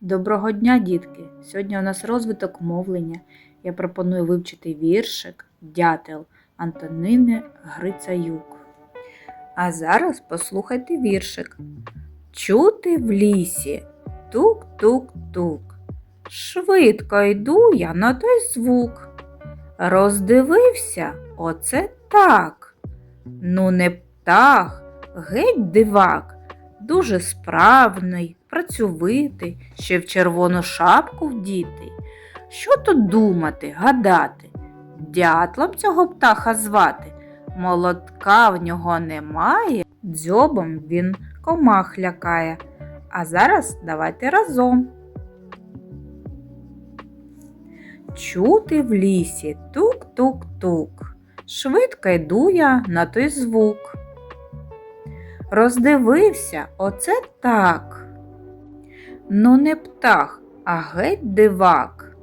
Доброго дня, дітки! Сьогодні у нас розвиток мовлення. Я пропоную вивчити віршик Дятел Антонини Грицаюк. А зараз послухайте віршик. Чути в лісі тук-тук-тук. Швидко йду я на той звук. Роздивився, оце так. Ну, не птах, геть дивак, дуже справний, працьовитий, ще в червону шапку вдітий. Що тут думати, гадати? Дятлом цього птаха звати, молотка в нього немає, дзьобом він комах лякає. А зараз давайте разом. Чути в лісі тук-тук-тук. Швидко йду я на той звук. Роздивився, оце так. Ну, не птах, а геть дивак.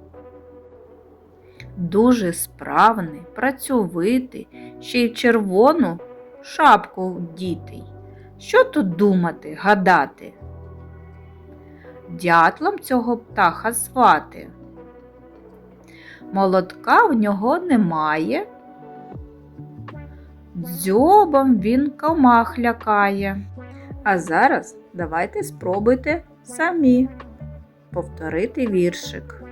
Дуже справний, працьовитий, ще й червону шапку вдітий. Що тут думати, гадати? Дятлом цього птаха звати. Молотка в нього немає. Дзьобом він комах лякає. А зараз давайте спробуйте самі повторити віршик.